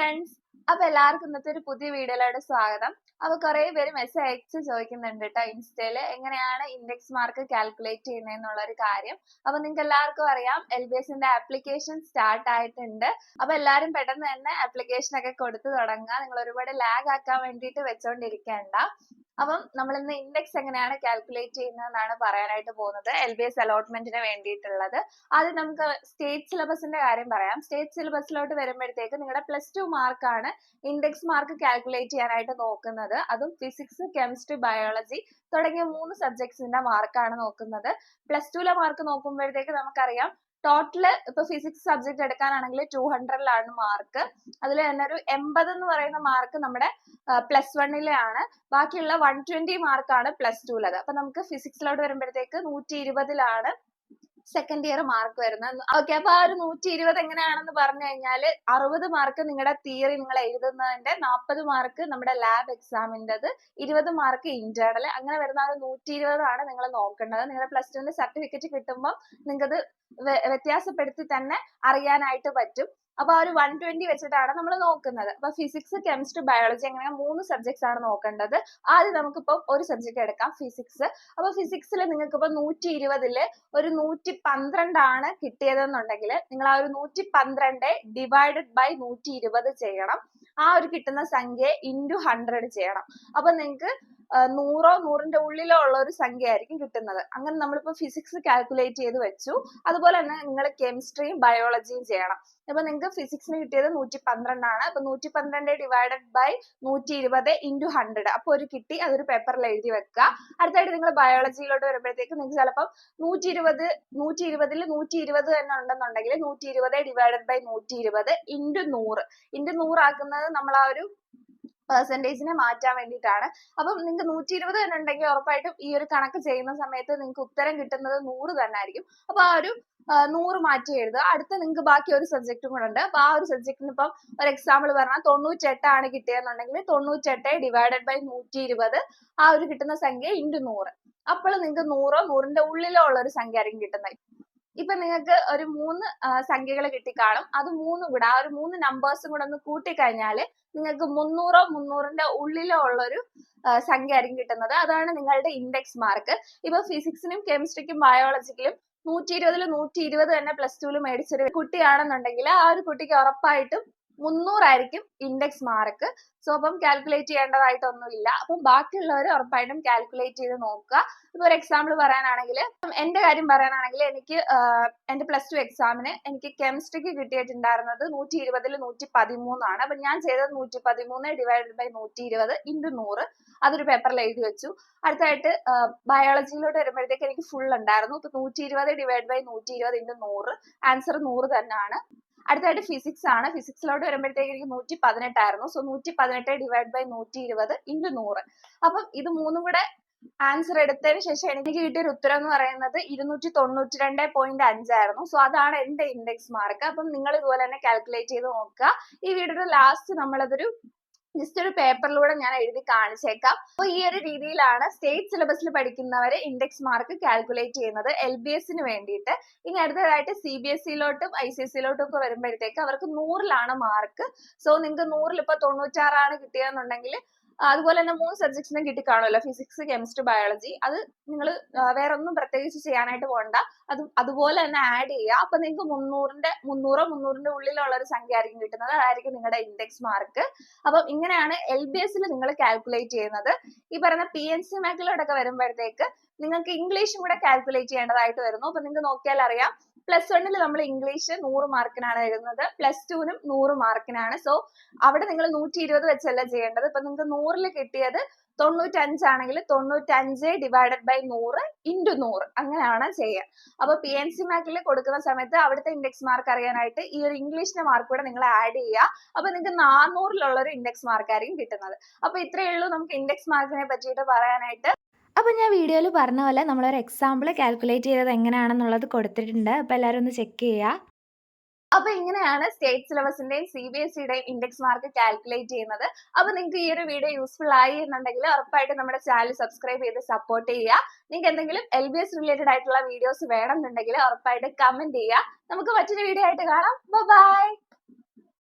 Friends അപ്പൊ എല്ലാവർക്കും ഇന്നത്തെ ഒരു പുതിയ വീഡിയോയിലോട്ട് സ്വാഗതം. അപ്പൊ കുറെ പേര് മെസ്സേജ് അയച്ച് ചോദിക്കുന്നുണ്ട് കേട്ടോ ഇൻസ്റ്റയിൽ എങ്ങനെയാണ് ഇൻഡെക്സ് മാർക്ക് കാൽക്കുലേറ്റ് ചെയ്യുന്നതെന്നുള്ള ഒരു കാര്യം. അപ്പൊ നിങ്ങൾക്ക് എല്ലാവർക്കും അറിയാം എൽ ബി എസിന്റെ ആപ്ലിക്കേഷൻ സ്റ്റാർട്ട് ആയിട്ടുണ്ട്. അപ്പൊ എല്ലാവരും പെട്ടെന്ന് തന്നെ ആപ്ലിക്കേഷൻ ഒക്കെ കൊടുത്തു തുടങ്ങുക. നിങ്ങൾ ഒരുപാട് ലാഗ് ആക്കാൻ വേണ്ടിയിട്ട് വെച്ചോണ്ടിരിക്കേണ്ട. അപ്പം നമ്മൾ ഇന്ന് ഇൻഡെക്സ് എങ്ങനെയാണ് കാൽക്കുലേറ്റ് ചെയ്യുന്നതെന്നാണ് പറയാനായിട്ട് പോകുന്നത്. എൽ ബി എസ് അലോട്ട്മെന്റിന് വേണ്ടിയിട്ടുള്ളത്. ആദ്യം നമുക്ക് സ്റ്റേറ്റ് സിലബസിന്റെ കാര്യം പറയാം. സ്റ്റേറ്റ് സിലബസിലോട്ട് വരുമ്പോഴത്തേക്ക് നിങ്ങളുടെ പ്ലസ് ടു മാർക്കാണ് ഇൻഡെക്സ് മാർക്ക് കാൽക്കുലേറ്റ് ചെയ്യാനായിട്ട് നോക്കുന്നത്. അതും ഫിസിക്സ് കെമിസ്ട്രി ബയോളജി തുടങ്ങിയ മൂന്ന് സബ്ജക്ട്സിന്റെ മാർക്കാണ് നോക്കുന്നത്. പ്ലസ് ടുവിലെ മാർക്ക് നോക്കുമ്പോഴത്തേക്ക് നമുക്കറിയാം ടോട്ടൽ ഇപ്പൊ ഫിസിക്സ് സബ്ജക്ട് എടുക്കാനാണെങ്കിൽ ടു ഹൺഡ്രഡിലാണ് മാർക്ക് അതിൽ തന്നെ ഒരു എൺപത് എന്ന് പറയുന്ന മാർക്ക് നമ്മുടെ പ്ലസ് വണ്ണിലെ ആണ്. ബാക്കിയുള്ള വൺ ട്വന്റി മാർക്കാണ് പ്ലസ് ടുവിലത് അപ്പൊ നമുക്ക് ഫിസിക്സിലോട്ട് വരുമ്പോഴത്തേക്ക് നൂറ്റി ഇരുപതിലാണ് സെക്കൻഡ് ഇയർ മാർക്ക് വരുന്നത് ഓക്കെ അപ്പൊ ആ ഒരു നൂറ്റി ഇരുപത് എങ്ങനെയാണെന്ന് പറഞ്ഞു കഴിഞ്ഞാൽ അറുപത് മാർക്ക് നിങ്ങളുടെ തിയറി നിങ്ങൾ എഴുതുന്നതിന്റെ നാൽപ്പത് മാർക്ക് നമ്മുടെ ലാബ് എക്സാമിന്റെത് ഇരുപത് മാർക്ക് ഇന്റേണൽ അങ്ങനെ വരുന്ന ഒരു നൂറ്റി ഇരുപതാണ് നിങ്ങൾ നോക്കേണ്ടത്. നിങ്ങളുടെ പ്ലസ് ടുവിന്റെ സർട്ടിഫിക്കറ്റ് കിട്ടുമ്പോൾ നിങ്ങൾക്കത് വ്യത്യാസപ്പെടുത്തി തന്നെ അറിയാനായിട്ട് പറ്റും. അപ്പൊ ആ ഒരു വൺ ട്വന്റി വെച്ചിട്ടാണ് നമ്മൾ നോക്കുന്നത്. അപ്പൊ ഫിസിക്സ് കെമിസ്ട്രി ബയോളജി അങ്ങനെ മൂന്ന് സബ്ജക്ട്സ് ആണ് നോക്കേണ്ടത്. ആദ്യം നമുക്കിപ്പോ ഒരു സബ്ജക്ട് എടുക്കാം ഫിസിക്സ് അപ്പൊ ഫിസിക്സിൽ നിങ്ങൾക്ക് ഇപ്പൊ നൂറ്റി ഇരുപതിൽ ഒരു നൂറ്റി പന്ത്രണ്ടാണ് കിട്ടിയതെന്നുണ്ടെങ്കിൽ നിങ്ങൾ ആ ഒരു നൂറ്റി പന്ത്രണ്ട് ഡിവൈഡഡ് ബൈ നൂറ്റി ഇരുപത് ചെയ്യണം. ആ ഒരു കിട്ടുന്ന സംഖ്യ ഇന്റു ഹൺഡ്രഡ് ചെയ്യണം. അപ്പൊ നിങ്ങൾക്ക് നൂറോ നൂറിന്റെ ഉള്ളിലോ ഉള്ള ഒരു സംഖ്യ ആയിരിക്കും കിട്ടുന്നത്. അങ്ങനെ നമ്മളിപ്പോ ഫിസിക്സ് കാൽക്കുലേറ്റ് ചെയ്ത് വെച്ചു. അതുപോലെ തന്നെ നിങ്ങൾ കെമിസ്ട്രിയും ബയോളജിയും ചെയ്യണം. അപ്പൊ നിങ്ങൾക്ക് ഫിസിക്സിന് കിട്ടിയത് നൂറ്റി പന്ത്രണ്ടാണ് അപ്പൊ നൂറ്റി പന്ത്രണ്ട് ഡിവൈഡഡ് ബൈ നൂറ്റി ഇരുപത് ഇന്റു ഹൺഡ്രഡ് അപ്പൊ ഒരു കിട്ടി അതൊരു പേപ്പറിൽ എഴുതി വെക്കുക. അടുത്തായിട്ട് നിങ്ങൾ ബയോളജിയിലോട്ട് വരുമ്പോഴത്തേക്ക് നിങ്ങൾക്ക് ചിലപ്പം നൂറ്റി ഇരുപത് നൂറ്റി ഇരുപതിൽ നൂറ്റി ഇരുപത് തന്നെ ഉണ്ടെന്നുണ്ടെങ്കിൽ നൂറ്റി ഇരുപത് ഡിവൈഡഡ് ബൈ നൂറ്റി ഇരുപത് ഇന്റു നൂറ്. ഇന്റു നൂറാക്കുന്നത് നമ്മൾ ആ ഒരു പെർസെന്റേജിനെ മാറ്റാൻ വേണ്ടിയിട്ടാണ്. അപ്പം നിങ്ങൾക്ക് നൂറ്റി ഇരുപത് തന്നെ ഉണ്ടെങ്കിൽ ഉറപ്പായിട്ടും ഈ ഒരു കണക്ക് ചെയ്യുന്ന സമയത്ത് നിങ്ങൾക്ക് ഉത്തരം കിട്ടുന്നത് നൂറ് തന്നെ ആയിരിക്കും അപ്പൊ ആ ഒരു നൂറ് മാറ്റി എഴുതുക. അടുത്ത നിങ്ങൾക്ക് ബാക്കി ഒരു സബ്ജക്റ്റും കൂടെ ഉണ്ട്. അപ്പൊ ആ ഒരു സബ്ജക്റ്റിന് ഇപ്പം ഒരു എക്സാമ്പിൾ പറഞ്ഞാൽ തൊണ്ണൂറ്റെട്ടാണ് കിട്ടിയതെന്നുണ്ടെങ്കിൽ തൊണ്ണൂറ്റെട്ട് ഡിവൈഡഡ് ബൈ നൂറ്റി ഇരുപത് ആ ഒരു കിട്ടുന്ന സംഖ്യ ഇന്റു നൂറ്. അപ്പോൾ നിങ്ങൾക്ക് നൂറോ നൂറിന്റെ ഉള്ളിലോ ഉള്ള ഒരു സംഖ്യ ആയിരിക്കും കിട്ടുന്നത്. ഇപ്പൊ നിങ്ങൾക്ക് ഒരു മൂന്ന് സംഖ്യകൾ കിട്ടിക്കാണും. അത് മൂന്നും കൂടെ ആ ഒരു മൂന്ന് നമ്പേഴ്സും കൂടെ ഒന്ന് കൂട്ടിക്കഴിഞ്ഞാൽ നിങ്ങൾക്ക് മുന്നൂറോ മുന്നൂറിന്റെ ഉള്ളിലോ ഉള്ള ഒരു സംഖ്യ ആയിരിക്കും കിട്ടുന്നത്. അതാണ് നിങ്ങളുടെ ഇൻഡെക്സ് മാർക്ക് ഇപ്പൊ ഫിസിക്സിനും കെമിസ്ട്രിക്കും ബയോളജിക്കലും നൂറ്റി ഇരുപതിൽ നൂറ്റി ഇരുപത് തന്നെ പ്ലസ് ടുവിൽ മേടിച്ചൊരു കുട്ടിയാണെന്നുണ്ടെങ്കിൽ ആ ഒരു കുട്ടിക്ക് ഉറപ്പായിട്ടും മുന്നൂറായിരിക്കും ഇൻഡെക്സ് മാർക്ക് സോ അപ്പം കാൽക്കുലേറ്റ് ചെയ്യേണ്ടതായിട്ടൊന്നുമില്ല. അപ്പം ബാക്കിയുള്ളവർ ഉറപ്പായിട്ടും കാൽക്കുലേറ്റ് ചെയ്ത് നോക്കുക. ഇപ്പൊ ഒരു എക്സാമ്പിൾ പറയാനാണെങ്കിൽ എന്റെ കാര്യം പറയാനാണെങ്കിൽ എനിക്ക് എന്റെ പ്ലസ് ടു എക്സാമിന് എനിക്ക് കെമിസ്ട്രിക്ക് കിട്ടിയിട്ടുണ്ടായിരുന്നത് നൂറ്റി ഇരുപതിൽ നൂറ്റി പതിമൂന്നാണ് അപ്പൊ ഞാൻ ചെയ്തത് നൂറ്റി പതിമൂന്ന് ഡിവൈഡഡ് ബൈ നൂറ്റി ഇരുപത് ഇന്റു നൂറ്. അതൊരു പേപ്പറിൽ എഴുതി വെച്ചു. അടുത്തായിട്ട് ബയോളജിയിലോട്ട് വരുമ്പോഴത്തേക്ക് എനിക്ക് ഫുൾ ഉണ്ടായിരുന്നു. ഇപ്പൊ നൂറ്റി ഇരുപത് ഡിവൈഡ് ബൈ നൂറ്റി ഇരുപത് ഇന്റു നൂറ്. ആൻസർ നൂറ് തന്നെയാണ്. അടുത്തായിട്ട് ഫിസിക്സ് ആണ്. ഫിസിക്സിലോട്ട് വരുമ്പോഴത്തേക്ക് എനിക്ക് നൂറ്റി പതിനെട്ടായിരുന്നു സോ നൂറ്റി പതിനെട്ട് ഡിവൈഡ് ബൈ നൂറ്റി ഇരുപത് ഇന്റു നൂറ്. അപ്പം ഇത് മൂന്നും കൂടെ ആൻസർ എടുത്തതിന് ശേഷം എനിക്ക് കിട്ടിയ ഒരു ഉത്തരം എന്ന് പറയുന്നത് ഇരുന്നൂറ്റി തൊണ്ണൂറ്റി രണ്ട് പോയിന്റ് അഞ്ചായിരുന്നു സോ അതാണ് എന്റെ ഇൻഡെക്സ് മാർക്ക് അപ്പം നിങ്ങൾ ഇതുപോലെ തന്നെ കാൽക്കുലേറ്റ് ചെയ്ത് നോക്കുക. ഈ വീഡിയോയുടെ ലാസ്റ്റ് നമ്മളതൊരു ജസ്റ്റ് ഒരു പേപ്പറിലൂടെ ഞാൻ എഴുതി കാണിച്ചേക്കാം. അപ്പോൾ ഈ ഒരു രീതിയിലാണ് സ്റ്റേറ്റ് സിലബസിൽ പഠിക്കുന്നവരെ ഇൻഡെക്സ് മാർക്ക് കാൽക്കുലേറ്റ് ചെയ്യുന്നത് എൽ ബി എസിന് വേണ്ടിയിട്ട്. ഇനി അടുത്തതായിട്ട് സി ബി എസ് സിയിലോട്ടും ഐ സി എസ് സിയിലോട്ടും ഒക്കെ വരുമ്പോഴത്തേക്ക് അവർക്ക് നൂറിലാണ് മാർക്ക് സോ നിങ്ങൾക്ക് നൂറിൽ ഇപ്പൊ തൊണ്ണൂറ്റാറാണ് കിട്ടിയെന്നുണ്ടെങ്കിൽ അതുപോലെ തന്നെ മൂന്ന് സബ്ജക്ട്സിനും കിട്ടി കാണുമല്ലോ. ഫിസിക്സ് കെമിസ്ട്രി ബയോളജി അത് നിങ്ങൾ വേറെ ഒന്നും പ്രത്യേകിച്ച് ചെയ്യാനായിട്ട് പോകണ്ട അത് അതുപോലെ തന്നെ ആഡ് ചെയ്യുക. അപ്പൊ നിങ്ങൾക്ക് മുന്നൂറിന്റെ മുന്നൂറോ മുന്നൂറിന്റെ ഉള്ളിലുള്ള ഒരു സംഖ്യ ആയിരിക്കും കിട്ടുന്നത്. അതായിരിക്കും നിങ്ങളുടെ ഇൻഡെക്സ് മാർക്ക് അപ്പം ഇങ്ങനെയാണ് എൽ ബി എസിൽ നിങ്ങൾ കാൽക്കുലേറ്റ് ചെയ്യുന്നത്. ഈ പറയുന്ന പി എൻ സി മാക്കിലോട്ടൊക്കെ വരുമ്പോഴത്തേക്ക് നിങ്ങൾക്ക് ഇംഗ്ലീഷും കൂടെ കാൽക്കുലേറ്റ് ചെയ്യേണ്ടതായിട്ട് വരുന്നു. അപ്പൊ നിങ്ങൾക്ക് നോക്കിയാൽ അറിയാം പ്ലസ് വണ്ണിൽ നമ്മൾ ഇംഗ്ലീഷ് നൂറ് മാർക്കിനാണ് എഴുതുന്നത്. പ്ലസ് ടുവിനും നൂറ് മാർക്കിനാണ് സോ അവിടെ നിങ്ങൾ നൂറ്റി ഇരുപത് വെച്ചല്ല ചെയ്യേണ്ടത്. ഇപ്പൊ നിങ്ങൾക്ക് നൂറിൽ കിട്ടിയത് തൊണ്ണൂറ്റഞ്ചാണെങ്കിൽ തൊണ്ണൂറ്റഞ്ച് ഡിവൈഡഡ് ബൈ നൂറ് ഇന്റു നൂറ്. അങ്ങനെയാണ് ചെയ്യുക. അപ്പൊ പി എൻ സി മാർക്കിൽ കൊടുക്കുന്ന സമയത്ത് അവിടുത്തെ ഇൻഡെക്സ് മാർക്ക് അറിയാനായിട്ട് ഈ ഒരു ഇംഗ്ലീഷിന്റെ മാർക്ക് കൂടെ നിങ്ങൾ ആഡ് ചെയ്യുക. അപ്പൊ നിങ്ങൾക്ക് നാനൂറിലുള്ള ഒരു ഇൻഡെക്സ് മാർക്ക് ആയിരിക്കും കിട്ടുന്നത്. അപ്പൊ ഇത്രയേ ഉള്ളൂ നമുക്ക് ഇൻഡെക്സ് മാർക്കിനെ പറ്റിയിട്ട് പറയാനായിട്ട്. അപ്പോൾ ഞാൻ വീഡിയോയിൽ പറഞ്ഞ പോലെ നമ്മളൊരു എക്സാമ്പിൾ കാൽക്കുലേറ്റ് ചെയ്തത് എങ്ങനെയാണെന്നുള്ളത് കൊടുത്തിട്ടുണ്ട്. അപ്പോൾ എല്ലാവരും ഒന്ന് ചെക്ക് ചെയ്യുക. അപ്പൊ ഇങ്ങനെയാണ് സ്റ്റേറ്റ് സിലബസിന്റെയും സി ബി എസ് സിയുടെയും ഇൻഡെക്സ് മാർക്ക് കാൽക്കുലേറ്റ് ചെയ്യുന്നത്. അപ്പൊ നിങ്ങൾക്ക് ഈ ഒരു വീഡിയോ യൂസ്ഫുൾ ആയി എന്നുണ്ടെങ്കിൽ ഉറപ്പായിട്ട് നമ്മുടെ ചാനൽ സബ്സ്ക്രൈബ് ചെയ്ത് സപ്പോർട്ട് ചെയ്യുക. നിങ്ങൾക്ക് എന്തെങ്കിലും എൽ ബി എസ് റിലേറ്റഡ് ആയിട്ടുള്ള വീഡിയോസ് വേണമെന്നുണ്ടെങ്കിൽ ഉറപ്പായിട്ട് കമന്റ് ചെയ്യുക. നമുക്ക് മറ്റൊരു വീഡിയോ ആയിട്ട് കാണാം. ബൈ